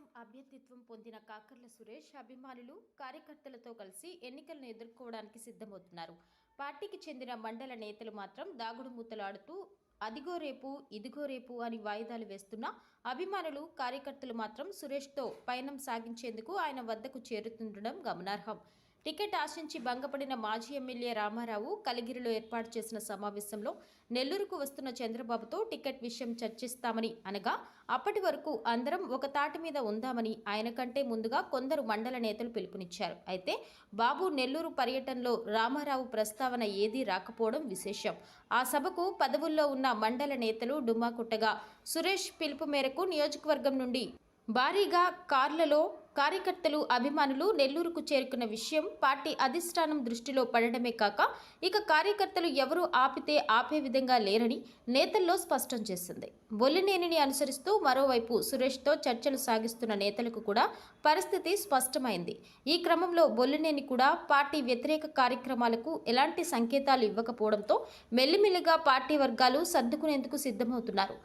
ఆప్యాయతత్వం పొందిన కాకర్ల సురేష్ అభిమానులు కార్యకర్తలతో కలిసి ఎన్నికలను ఎదుర్కోవడానికి సిద్ధమవుతున్నారు. పార్టీకి చెందిన మండల నేతలు మాత్రం దాగుడు మూతలాడుతూ అదిగో రేపు ఇదిగో రేపు అని వాయిదాలు వేస్తున్న అభిమానులు కార్యకర్తలు మాత్రం సురేష్తో పయనం సాగించేందుకు ఆయన వద్దకు చేరుతుండడం గమనార్హం. టికెట్ ఆశించి భంగపడిన మాజీ ఎమ్మెల్యే రామారావు కలిగిరిలో ఏర్పాటు చేసిన సమావేశంలో నెల్లూరుకు వస్తున్న చంద్రబాబుతో టికెట్ విషయం చర్చిస్తామని అనగా అప్పటి వరకు అందరం ఒక తాటి మీద ఉందామని ఆయన కంటే ముందుగా కొందరు మండల నేతలు పిలుపునిచ్చారు. అయితే బాబు నెల్లూరు పర్యటనలో రామారావు ప్రస్తావన ఏదీ రాకపోవడం విశేషం. ఆ సభకు పదవుల్లో ఉన్న మండల నేతలు డుమ్మా కుట్టగా సురేష్ పిలుపు మేరకు నియోజకవర్గం నుండి భారీగా కార్లలో కార్యకర్తలు అభిమానులు నెల్లూరుకు చేరుకున్న విషయం పార్టీ అధిష్టానం దృష్టిలో పడడమే కాక ఇక కార్యకర్తలు ఎవరు ఆపితే ఆపే విధంగా లేరని నేతల్లో స్పష్టం చేసింది. బొల్లినేనిని అనుసరిస్తూ మరోవైపు సురేష్తో చర్చలు సాగిస్తున్న నేతలకు కూడా పరిస్థితి స్పష్టమైంది. ఈ క్రమంలో బొల్లినేని కూడా పార్టీ వ్యతిరేక కార్యక్రమాలకు ఎలాంటి సంకేతాలు ఇవ్వకపోవడంతో మెల్లిమెల్లిగా పార్టీ వర్గాలు సర్దుకునేందుకు సిద్ధమవుతున్నారు.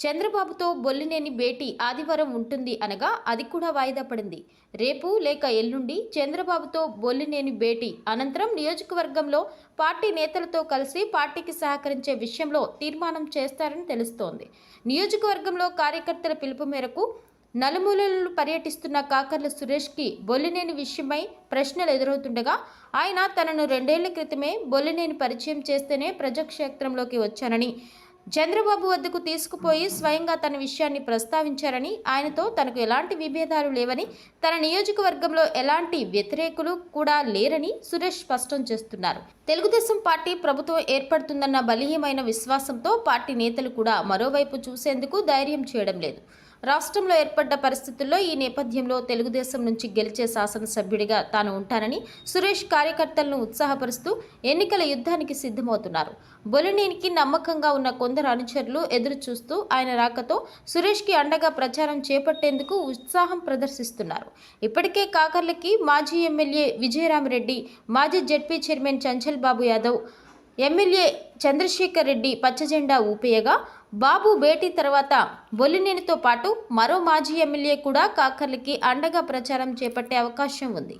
చంద్రబాబుతో బొల్లినేని భేటీ ఆదివారం ఉంటుంది అనగా అది కూడా వాయిదా పడింది. రేపు లేక ఎల్లుండి చంద్రబాబుతో బొల్లినేని భేటీ అనంతరం నియోజకవర్గంలో పార్టీ నేతలతో కలిసి పార్టీకి సహకరించే విషయంలో తీర్మానం చేస్తారని తెలుస్తోంది. నియోజకవర్గంలో కార్యకర్తల పిలుపు మేరకు నలుమూలలను పర్యటిస్తున్న కాకర్ల సురేష్కి బొల్లినేని విషయమై ప్రశ్నలు ఎదురవుతుండగా ఆయన తనను రెండేళ్ళ క్రితమే బొల్లినేని పరిచయం చేస్తేనే ప్రజాక్షేత్రంలోకి వచ్చానని చంద్రబాబు వద్దకు తీసుకుపోయి స్వయంగా తన విషయాన్ని ప్రస్తావించారని ఆయనతో తనకు ఎలాంటి విభేదాలు లేవని తన నియోజకవర్గంలో ఎలాంటి వ్యతిరేకులు కూడా లేరని సురేష్ స్పష్టం చేస్తున్నారు. తెలుగుదేశం పార్టీ ప్రభుత్వం ఏర్పడుతుందన్న బలీయమైన విశ్వాసంతో పార్టీ నేతలు కూడా మరోవైపు చూసేందుకు ధైర్యం చేయడం లేదు. రాష్ట్రంలో ఏర్పడ్డ పరిస్థితుల్లో ఈ నేపథ్యంలో తెలుగుదేశం నుంచి గెలిచే శాసనసభ్యుడిగా తాను ఉంటానని సురేష్ కార్యకర్తలను ఉత్సాహపరుస్తూ ఎన్నికల యుద్ధానికి సిద్ధమవుతున్నారు. బొలినేనికి నమ్మకంగా ఉన్న కొందరు అనుచరులు ఎదురు చూస్తూ ఆయన రాకతో సురేష్కి అండగా ప్రచారం చేపట్టేందుకు ఉత్సాహం ప్రదర్శిస్తున్నారు. ఇప్పటికే కాకర్లకి మాజీ ఎమ్మెల్యే విజయరామరెడ్డి మాజీ ZP chairman Chanchal Babu Yadav MLA Chandrasekhar Reddy పచ్చజెండా ఊపేయగా బాబు భేటీ తర్వాత బొల్లినేనితో పాటు మరో మాజీ ఎమ్మెల్యే కూడా కాకర్లకి అండగా ప్రచారం చేపట్టే అవకాశం ఉంది.